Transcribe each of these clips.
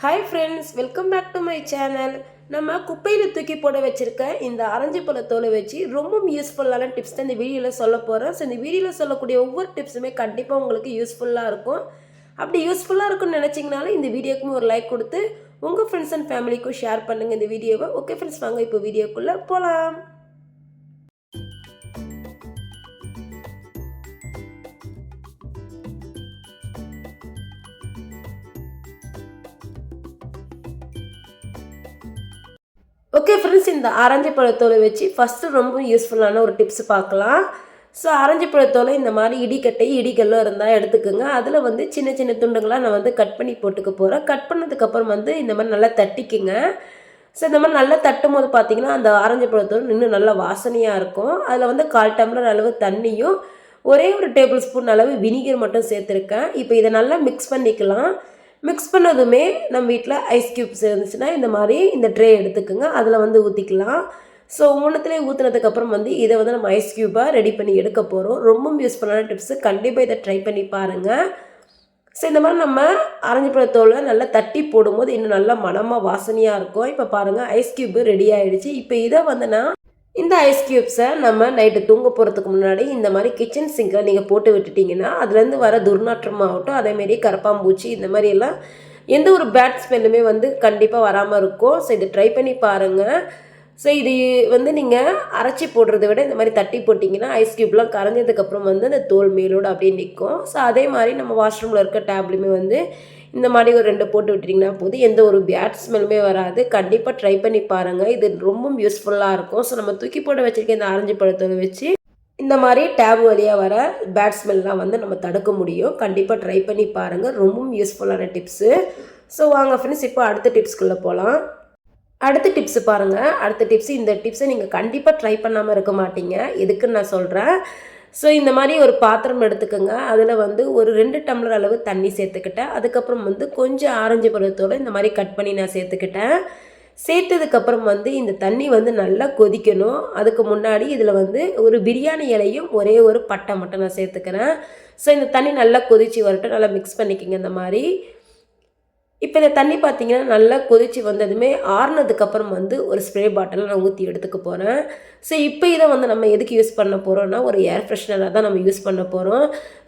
Hi friends welcome back to my channel நம்ம குப்பையில் தூக்கி போட வச்சுருக்க இந்த ஆரஞ்சு தோலை வச்சு ரொம்ப யூஸ்ஃபுல்லான டிப்ஸ் தான் இந்த வீடியோவில் சொல்ல போகிறோம் ஸோ இந்த வீடியோவில் சொல்லக்கூடிய ஒவ்வொரு டிப்ஸுமே கண்டிப்பாக உங்களுக்கு யூஸ்ஃபுல்லாக இருக்கும். அப்படி யூஸ்ஃபுல்லாக இருக்கும்னு நினச்சிங்கனாலும் இந்த வீடியோக்குமே ஒரு லைக் கொடுத்து உங்கள் ஃப்ரெண்ட்ஸ் அண்ட் ஃபேமிலிக்கும் ஷேர் பண்ணுங்கள் இந்த வீடியோவை. ஓகே ஃப்ரெண்ட்ஸ் வாங்க இப்போ வீடியோக்குள்ளே போகலாம் ஓகே ஃப்ரெண்ட்ஸ் இந்த ஆரஞ்சு பழத்தோலை வச்சு ஃபஸ்ட்டு ரொம்ப யூஸ்ஃபுல்லான ஒரு டிப்ஸ் பார்க்கலாம். ஸோ ஆரஞ்சு பழத்தோலை இந்த மாதிரி இடிக்கட்டை இடிகல்லும் இருந்தால் எடுத்துக்கோங்க. அதில் வந்து சின்ன சின்ன துண்டுங்களாக நான் வந்து கட் பண்ணி போட்டுக்க போகிறேன் கட் பண்ணதுக்கப்புறம் வந்து இந்த மாதிரி நல்லா தட்டிக்குங்க. ஸோ இந்த மாதிரி நல்லா தட்டும் போது பார்த்தீங்கன்னா அந்த ஆரஞ்சு பழத்தோல் இன்னும் நல்லா வாசனையாக இருக்கும். அதில் வந்து கால் டம்ளர் அளவு தண்ணியும் ஒரே ஒரு டேபிள் ஸ்பூன் அளவு வினிகர் மட்டும் சேர்த்துருக்கேன். இப்போ இதை நல்லா மிக்ஸ் பண்ணிக்கலாம். மிக்ஸ் பண்ணதுமே நம்ம வீட்டில் ஐஸ் க்யூப்ஸ் இருந்துச்சுன்னா இந்த மாதிரி இந்த ட்ரே எடுத்துக்கோங்க. அதில் வந்து ஊற்றிக்கலாம் ஸோ ஒன்றுத்துலேயே ஊற்றுனதுக்கப்புறம் வந்து இதை வந்து நம்ம ஐஸ் க்யூப்பாக ரெடி பண்ணி எடுக்க போகிறோம் ரொம்ப யூஸ்ஃபுல்லான டிப்ஸு கண்டிப்பாக இதை ட்ரை பண்ணி பாருங்கள் ஸோ இந்த மாதிரி நம்ம ஆரஞ்சு பழத்தோலை நல்லா தட்டி போடும்போது இன்னும் நல்லா மனமாக வாசனையாக இருக்கும். இப்போ பாருங்கள் ஐஸ் க்யூப் ரெடி ஆகிடுச்சு இப்போ இதை வந்து நான் இந்த ஐஸ் க்யூப்ஸை நம்ம நைட்டு தூங்க போகிறதுக்கு முன்னாடி இந்த மாதிரி கிச்சன் சிங்கில் நீங்கள் போட்டு விட்டுட்டிங்கன்னா அதுலேருந்து வர துர்நாற்றமாகட்டும் அதேமாரி கரப்பாம்பூச்சி இந்த மாதிரி எல்லாம் எந்த ஒரு பேட் ஸ்மெல்லுமே வந்து கண்டிப்பாக வராமல் இருக்கும். ஸோ இதை ட்ரை பண்ணி பாருங்கள் ஸோ இது வந்து நீங்கள் அரைச்சி போடுறத விட இந்த மாதிரி தட்டி போட்டிங்கன்னா ஐஸ் க்யூப்லாம் கரைஞ்சதுக்கப்புறம் வந்து அந்த தோல் மேலோடு அப்படியே நிற்கும் ஸோ அதே மாதிரி நம்ம வாஷ்ரூமில் இருக்க டேப்லையுமே வந்து இந்த மாதிரி ஒரு ரெண்டு போட்டு விட்டிங்கன்னா போதும் எந்த ஒரு பேட் ஸ்மெல்லுமே வராது. கண்டிப்பாக ட்ரை பண்ணி பாருங்கள் இது ரொம்ப யூஸ்ஃபுல்லாக இருக்கும். ஸோ நம்ம தூக்கி போட்டு வச்சுருக்க இந்த ஆரஞ்சு பழத்தோடு வச்சு இந்த மாதிரி டேப் வழியாக வர பேட் ஸ்மெல்லாம் வந்து நம்ம தடுக்க முடியும். கண்டிப்பாக ட்ரை பண்ணி பாருங்கள் ரொம்பவும் யூஸ்ஃபுல்லான டிப்ஸு ஸோ வாங்க ஃப்ரெண்ட்ஸ் இப்போ அடுத்த டிப்ஸ்குள்ளே போகலாம் அடுத்த டிப்ஸு பாருங்கள் அடுத்த டிப்ஸ் இந்த டிப்ஸை நீங்கள் கண்டிப்பாக ட்ரை பண்ணாமல் இருக்க மாட்டீங்க. எதுக்குன்னு நான் சொல்கிறேன் ஸோ இந்த மாதிரி ஒரு பாத்திரம் எடுத்துக்கோங்க. அதில் வந்து ஒரு ரெண்டு டம்ளர் அளவு தண்ணி சேர்த்துக்கிட்டேன். அதுக்கப்புறம் வந்து கொஞ்சம் ஆரஞ்சு பருவத்தோடு இந்த மாதிரி கட் பண்ணி நான் சேர்த்துக்கிட்டேன். சேர்த்ததுக்கப்புறம் வந்து இந்த தண்ணி வந்து நல்லா கொதிக்கணும். அதுக்கு முன்னாடி இதில் வந்து ஒரு பிரியாணி இலையும் ஒரே ஒரு பட்டை மட்டும் நான் சேர்த்துக்கிறேன். ஸோ இந்த தண்ணி நல்லா கொதித்து வரட்டும். நல்லா மிக்ஸ் பண்ணிக்கோங்க இந்த மாதிரி. இப்போ இந்த தண்ணி பார்த்தீங்கன்னா நல்லா கொதித்து வந்ததுமே ஆறுனதுக்கப்புறம் வந்து ஒரு ஸ்ப்ரே பாட்டிலை நான் ஊற்றி எடுத்துக்க போகிறேன் ஸோ இப்போ இதை வந்து நம்ம எதுக்கு யூஸ் பண்ண போகிறோம்னா ஒரு ஏர் ஃப்ரெஷ்னராக தான் நம்ம யூஸ் பண்ண போகிறோம்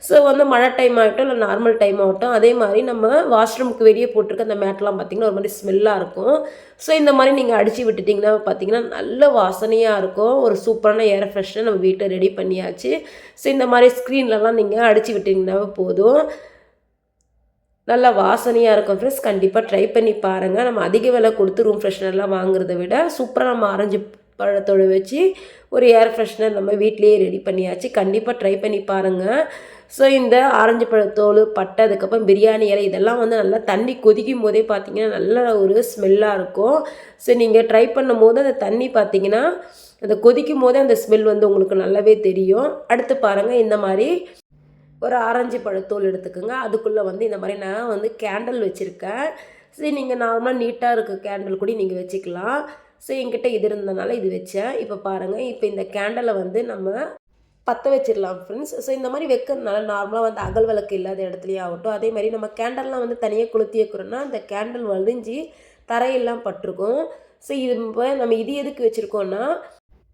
ஸோ வந்து மழை டைம் ஆகட்டும் இல்லை நார்மல் டைம் ஆகட்டும் அதே மாதிரி நம்ம வாஷ்ரூமுக்கு வெளியே போட்டிருக்க அந்த மேட்லாம் பார்த்திங்கன்னா ஒரு மாதிரி ஸ்மெல்லாக இருக்கும். ஸோ இந்த மாதிரி நீங்கள் அடித்து விட்டுட்டிங்கன்னா பார்த்தீங்கன்னா நல்ல வாசனையாக இருக்கும். ஒரு சூப்பரான ஏர் ஃப்ரெஷ்னர் நம்ம வீட்டை ரெடி பண்ணியாச்சு. ஸோ இந்த மாதிரி ஸ்க்ரீன்லலாம் நீங்கள் அடித்து விட்டிங்கன்னா போதும். நல்லா வாசனையாக இருக்கும் ஃப்ரெண்ட்ஸ் கண்டிப்பாக ட்ரை பண்ணி பாருங்கள் நம்ம அதிக விலை கொடுத்து ரூம் ஃப்ரெஷ்னர்லாம் வாங்குறத விட சூப்பராக நம்ம ஆரஞ்சு பழத்தோடு வச்சு ஒரு ஏர் ஃப்ரெஷ்னர் நம்ம வீட்லேயே ரெடி பண்ணியாச்சு. கண்டிப்பாக ட்ரை பண்ணி பாருங்கள் ஸோ இந்த ஆரஞ்சு பழத்தோல் பட்டை அதுக்கப்புறம் பிரியாணி இலை இதெல்லாம் வந்து நல்லா தண்ணி கொதிக்கும் போதே பார்த்தீங்கன்னா நல்ல ஒரு ஸ்மெல்லாக இருக்கும். ஸோ நீங்கள் ட்ரை பண்ணும் போது அந்த தண்ணி பார்த்தீங்கன்னா அந்த கொதிக்கும் போதே அந்த ஸ்மெல் வந்து உங்களுக்கு நல்லாவே தெரியும். அடுத்து பாருங்கள் இந்த மாதிரி ஒரு ஆரஞ்சு பழத்தோல் எடுத்துக்கோங்க. அதுக்குள்ளே வந்து இந்த மாதிரி நான் வந்து கேண்டில் வச்சுருக்கேன். சரி நீங்கள் நார்மலாக நீட்டாக இருக்க கேண்டில் கூட நீங்கள் வச்சுக்கலாம். ஸோ என்கிட்ட இது இருந்தனால இது வச்சேன். இப்போ பாருங்கள் இப்போ இந்த கேண்டலை வந்து நம்ம பற்ற வச்சிடலாம் ஃப்ரெண்ட்ஸ் ஸோ இந்த மாதிரி வைக்கிறதுனால நார்மலாக வந்து அகல் விளக்கு இல்லாத இடத்துலையே ஆகட்டும். அதே மாதிரி நம்ம கேண்டல்லாம் வந்து தனியாக கொளுத்தி வைக்கிறோன்னா அந்த கேண்டில் வலிஞ்சு தரையெல்லாம் பட்டிருக்கும். ஸோ இது நம்ம இது எதுக்கு வச்சுருக்கோன்னா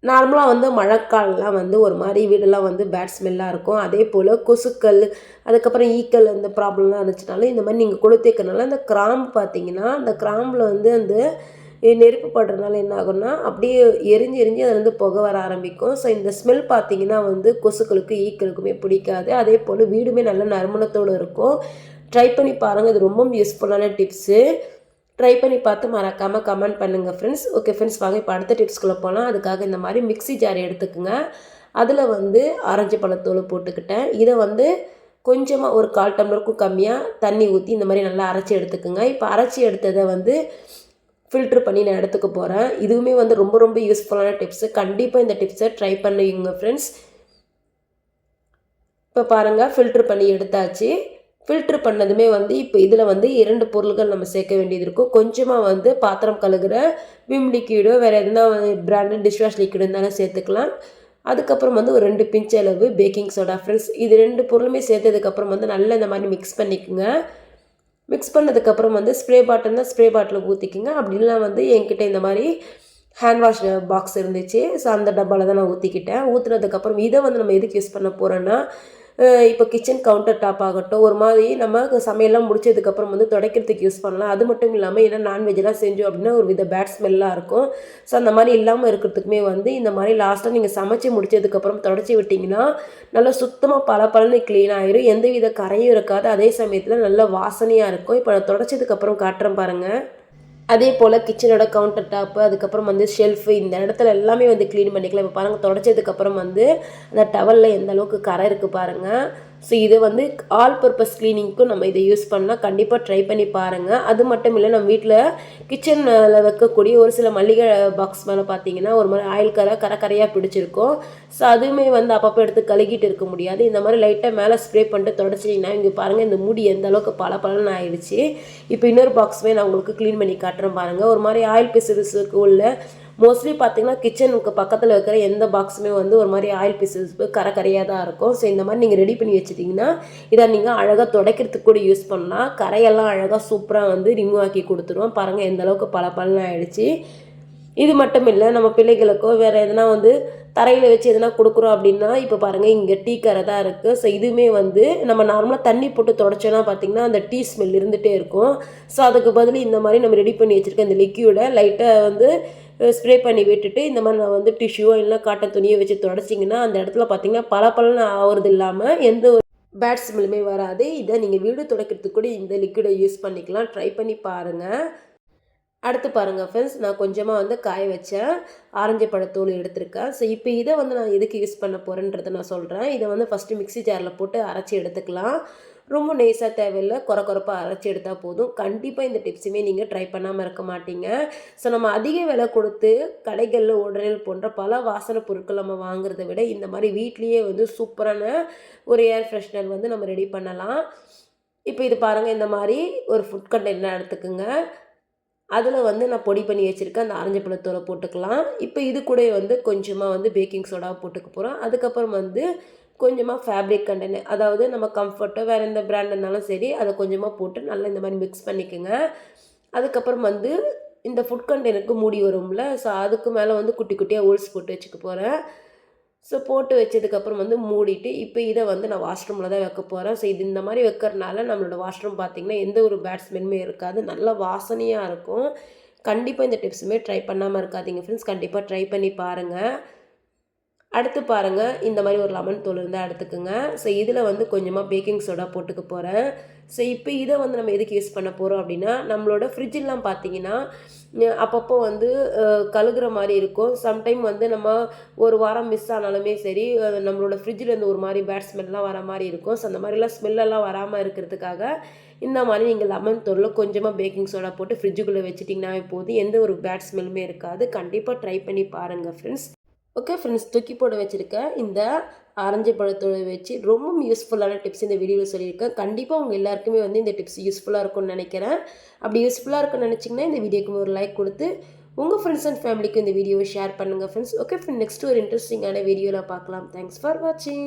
நார்மலாக வந்து மழைக்காலம்லாம் வந்து ஒரு மாதிரி வீடெல்லாம் வந்து பேட் ஸ்மெல்லாக இருக்கும். அதே போல் கொசுக்கள் அதுக்கப்புறம் ஈக்கள் அந்த ப்ராப்ளம்லாம் இருந்துச்சுனாலும் இந்த மாதிரி நீங்கள் கொளுத்திக்கிறனால அந்த கிராம்பு பார்த்தீங்கன்னா அந்த கிராம்பில் வந்து அந்த நெருப்பு படுறதுனால என்ன ஆகும்னா அப்படியே எரிஞ்சு எரிஞ்சு அதுலேருந்து புகை வர ஆரம்பிக்கும். ஸோ இந்த ஸ்மெல் பார்த்தீங்கன்னா வந்து கொசுக்களுக்கு ஈக்களுக்குமே பிடிக்காது. அதே போல் வீடுமே நல்ல நறுமணத்தோடு இருக்கும். ட்ரை பண்ணி பாருங்கள் இது ரொம்பவும் யூஸ்ஃபுல்லான டிப்ஸு ட்ரை பண்ணி பார்த்து மறக்காமல் கமெண்ட் பண்ணுங்கள் ஃப்ரெண்ட்ஸ் ஓகே ஃப்ரெண்ட்ஸ் வாங்க இப்போ அடுத்த டிப்ஸ்குள்ளே போகலாம் அதுக்காக இந்த மாதிரி மிக்ஸி ஜார் எடுத்துக்கோங்க. அதில் வந்து ஆரஞ்சு பழத்தோல் போட்டுக்கிட்டேன். இதை வந்து கொஞ்சமாக ஒரு கால் டம்ளருக்கும் கம்மியாக தண்ணி ஊற்றி இந்த மாதிரி நல்லா அரைச்சி எடுத்துக்கோங்க. இப்போ அரைச்சி எடுத்ததை வந்து ஃபில்ட்ரு பண்ணி நான் எடுத்துக்க போகிறேன் இதுவுமே வந்து ரொம்ப ரொம்ப யூஸ்ஃபுல்லான டிப்ஸு கண்டிப்பாக இந்த டிப்ஸை ட்ரை பண்ணுவீங்க ஃப்ரெண்ட்ஸ் இப்போ பாருங்கள் ஃபில்ட்ரு பண்ணி எடுத்தாச்சு. ஃபில்ட்ரு பண்ணதுமே வந்து இப்போ இதில் வந்து இரண்டு பொருள்கள் நம்ம சேர்க்க வேண்டியது இருக்கும். கொஞ்சமாக வந்து பாத்திரம் கழுகுற விம் லிக்விடோ வேறு எதுனா பிராண்டட் டிஷ்வாஷ் லிக்விட் இருந்தாலும் சேர்த்துக்கலாம். அதுக்கப்புறம் வந்து ஒரு ரெண்டு பிஞ்ச் அளவு பேக்கிங் சோடா ஃப்ரெண்ட்ஸ் இது ரெண்டு பொருளுமே சேர்த்ததுக்கப்புறம் வந்து நல்லா இந்த மாதிரி மிக்ஸ் பண்ணிக்கோங்க. மிக்ஸ் பண்ணதுக்கப்புறம் வந்து ஸ்ப்ரே பாட்டில் தான் ஸ்ப்ரே பாட்டில் ஊற்றிக்கிங்க அப்படின்லாம் வந்து என்கிட்ட இந்த மாதிரி ஹேண்ட் வாஷ் பாக்ஸ் இருந்துச்சு. ஸோ அந்த டப்பாவில் தான் நான் ஊற்றிக்கிட்டேன் ஊற்றுனதுக்கப்புறம் இதை வந்து நம்ம எதுக்கு யூஸ் பண்ண போகிறோன்னா இப்போ கிச்சன் கவுண்டர் டாப் ஆகட்டும் ஒரு மாதிரி நம்ம சமையல்லாம் முடிச்சதுக்கப்புறம் வந்து துடைக்கிறதுக்கு யூஸ் பண்ணலாம். அது மட்டும் இல்லாமல் ஏன்னா நான்வெஜ்லாம் செஞ்சோம் அப்படின்னா ஒரு வித பேட் ஸ்மெல்லாக இருக்கும். ஸோ அந்த மாதிரி இல்லாமல் இருக்கிறதுக்குமே வந்து இந்த மாதிரி லாஸ்ட்டாக நீங்கள் சமைச்சு முடிச்சதுக்கப்புறம் தொடச்சி விட்டிங்கன்னா நல்லா சுத்தமாக பல பலன்னு க்ளீன் ஆயிரும். எந்த வித கரையும் இருக்காது. அதே சமயத்தில் நல்ல வாசனையாக இருக்கும். இப்போ நான் தொடச்சதுக்கப்புறம் காட்டுறேன் பாருங்கள் அதே போல் கிச்சனோட கவுண்டர் டாப்பு அதுக்கப்புறம் வந்து ஷெல்ஃபு இந்த இடத்துல எல்லாமே வந்து க்ளீன் பண்ணிக்கலாம். இப்போ பாருங்கள் தொடச்சதுக்கப்புறம் வந்து அந்த டவலில் எந்த அளவுக்கு கரை இருக்குது பாருங்கள் ஸோ இது வந்து ஆல் பர்பஸ் க்ளீனிங்க்கும் நம்ம இதை யூஸ் பண்ணால் கண்டிப்பாக ட்ரை பண்ணி பாருங்கள் அது மட்டும் இல்லை நம்ம வீட்டில் கிச்சனில் வைக்கக்கூடிய ஒரு சில மல்லிகை பாக்ஸ் மேலே பார்த்தீங்கன்னா ஒரு மாதிரி ஆயில் கரை கரை கரையாக பிடிச்சிருக்கும். ஸோ அதுவுமே வந்து அப்பப்போ எடுத்து கழுகிட்டு இருக்க முடியாது. இந்த மாதிரி லைட்டாக மேலே ஸ்ப்ரே பண்ணிட்டு தொடச்சிட்டிங்கன்னா இங்கே பாருங்கள் இந்த முடி எந்த அளவுக்கு பல பலன்னு ஆயிடுச்சு. இப்போ இன்னொரு பாக்ஸுமே நான் உங்களுக்கு க்ளீன் பண்ணி காட்டுறேன் பாருங்கள் ஒரு மாதிரி ஆயில் பிசுபிசுக்கு உள்ள மோஸ்ட்லி பார்த்தீங்கன்னா கிச்சனுக்கு பக்கத்தில் இருக்கிற எந்த பாக்ஸுமே வந்து ஒரு மாதிரி ஆயில் பீசஸ் கரை கரையாக தான் இருக்கும். ஸோ இந்த மாதிரி நீங்கள் ரெடி பண்ணி வச்சுட்டிங்கன்னா இதை நீங்கள் அழகாக துடைக்கிறதுக்கு கூட யூஸ் பண்ணலாம். கரையெல்லாம் அழகாக சூப்பராக வந்து ரிமூவ் ஆக்கி கொடுத்துருவோம். பாருங்கள் எந்த அளவுக்கு பல பலன் ஆகிடுச்சு இது மட்டும் இல்லை நம்ம பிள்ளைகளுக்கோ வேறு எதனா வந்து தரையில் வச்சு எதனா கொடுக்குறோம் அப்படின்னா இப்போ பாருங்கள் இங்கே டீ கரை தான் இருக்குது ஸோ இதுவுமே வந்து நம்ம நார்மலாக தண்ணி போட்டு தொடச்சோன்னா பார்த்திங்கன்னா அந்த டீ ஸ்மெல் இருந்துகிட்டே இருக்கும். ஸோ அதுக்கு பதில் இந்த மாதிரி நம்ம ரெடி பண்ணி வச்சுருக்க இந்த லிக்யூடை லைட்டாக வந்து ஸ்ப்ரே பண்ணி விட்டுட்டு இந்த மாதிரி நான் வந்து டிஷ்யூ இல்லைனா காட்டன் துணியை வச்சு தொடச்சிங்கன்னா அந்த இடத்துல பார்த்தீங்கன்னா பல பலன்னு ஆகிறது இல்லாமல் எந்த ஒரு பேட் ஸ்மெல்லுமே வராது. இதை நீங்கள் வீடு துடைக்கிறதுக்கு கூட இந்த லிக்விடை யூஸ் பண்ணிக்கலாம். ட்ரை பண்ணி பாருங்கள் அடுத்து பாருங்கள் ஃப்ரெண்ட்ஸ் நான் கொஞ்சமாக வந்து காய வச்சேன். ஆரஞ்சு பழத்தூள் எடுத்திருக்கேன். ஸோ இப்போ இதை வந்து நான் எதுக்கு யூஸ் பண்ண போகிறேன்றதை நான் சொல்கிறேன் இதை வந்து ஃபஸ்ட்டு மிக்ஸி ஜாரில் போட்டு அரைச்சி எடுத்துக்கலாம். ரொம்ப நேசாக தேவையில்லை. குறை குறைப்பாக அரைச்சி எடுத்தால் போதும். கண்டிப்பாக இந்த டிப்ஸுமே நீங்கள் ட்ரை பண்ணாமல் இருக்க மாட்டீங்க. ஸோ நம்ம அதிக விலை கொடுத்து கடைகளில் உடனே போன்ற பல வாசனை பொருட்கள் நம்ம வாங்குறத விட இந்த மாதிரி வீட்லேயே வந்து சூப்பரான ஒரு ஏர் ஃப்ரெஷ்னர் வந்து நம்ம ரெடி பண்ணலாம். இப்போ இது பாருங்கள் இந்த மாதிரி ஒரு ஃபுட் கண்டெய்னர் எடுத்துக்கோங்க. அதில் வந்து நான் பொடி பண்ணி வச்சுருக்கேன். அந்த ஆரஞ்சு பழத்தூளை போட்டுக்கலாம். இப்போ இது கூட வந்து கொஞ்சமாக வந்து பேக்கிங் சோடா போட்டுக்க போகிறோம் அதுக்கப்புறம் வந்து கொஞ்சமாக ஃபேப்ரிக் கண்டனு அதாவது நம்ம கம்ஃபர்ட்டோ வேறு எந்த பிராண்ட் இருந்தாலும் சரி அதை கொஞ்சமாக போட்டு நல்லா இந்த மாதிரி மிக்ஸ் பண்ணிக்கோங்க. அதுக்கப்புறம் வந்து இந்த ஃபுட் கண்டெய்னருக்கு மூடி வரும்ல ஸோ அதுக்கு மேலே வந்து குட்டி குட்டியாக ஹோல்ஸ் போட்டு வச்சுக்க போகிறேன் ஸோ போட்டு வச்சதுக்கப்புறம் வந்து மூடிட்டு இப்போ இதை வந்து நான் வாஷ்ரூமில் தான் வைக்க போகிறேன் ஸோ இது இந்த மாதிரி வைக்கிறனால நம்மளோட வாஷ்ரூம் பார்த்திங்கன்னா எந்த ஒரு பேட்ஸ்மென்மே இருக்காது. நல்ல வாசனையாக இருக்கும். கண்டிப்பாக இந்த டிப்ஸுமே ட்ரை பண்ணாமல் இருக்காதிங்க ஃப்ரெண்ட்ஸ் கண்டிப்பாக ட்ரை பண்ணி பாருங்கள் அடுத்து பாருங்கள் இந்த மாதிரி ஒரு லெமன் தூள் இருந்தால் எடுத்துக்கோங்க. ஸோ இதில் வந்து கொஞ்சமாக பேக்கிங் சோடா போட்டுக்க போகிறேன் ஸோ இப்போ இதை வந்து நம்ம எதுக்கு யூஸ் பண்ண போகிறோம் அப்படின்னா நம்மளோட ஃப்ரிட்ஜெலாம் பார்த்தீங்கன்னா அப்பப்போ வந்து கழுகுற மாதிரி இருக்கும். சம்டைம் வந்து நம்ம ஒரு வாரம் மிஸ் ஆனாலுமே சரி நம்மளோட ஃப்ரிட்ஜிலேருந்து ஒரு மாதிரி பேட் ஸ்மெல்லாம் வர மாதிரி இருக்கும். ஸோ அந்த மாதிரிலாம் ஸ்மெல்லெல்லாம் வராமல் இருக்கிறதுக்காக இந்த மாதிரி நீங்கள் லெமன் தூளில் கொஞ்சமாக பேக்கிங் சோடா போட்டு ஃப்ரிட்ஜுக்குள்ளே வச்சுட்டிங்கன்னா போதும். எந்த ஒரு பேட் ஸ்மெல்லுமே இருக்காது. கண்டிப்பாக ட்ரை பண்ணி பாருங்கள் ஃப்ரெண்ட்ஸ் ஓகே ஃப்ரெண்ட்ஸ் தூக்கி போட வச்சுருக்க இந்த ஆரஞ்சு பழத்தோடு வச்சு ரொம்ப யூஸ்ஃபுல்லான டிப்ஸ் இந்த வீடியோவில் சொல்லியிருக்கேன். கண்டிப்பாக உங்கள் எல்லாருக்குமே வந்து இந்த டிப்ஸ் யூஸ்ஃபுல்லாக இருக்கும்னு நினைக்கிறேன். அப்படி யூஸ்ஃபுல்லாக இருக்குன்னு நினச்சிங்கன்னா இந்த வீடியோக்கு ஒரு லைக் கொடுத்து உங்கள் ஃப்ரெண்ட்ஸ் அண்ட் ஃபேமிலிக்கு இந்த வீடியோவை ஷேர் பண்ணுங்கள் ஃப்ரெண்ட்ஸ் ஓகே ஃப்ரெண்ட் நெக்ஸ்ட் ஒரு இன்ட்ரெஸ்டிங்கான வீடியோவில் பார்க்கலாம். தேங்க்ஸ் ஃபார் வாட்சிங்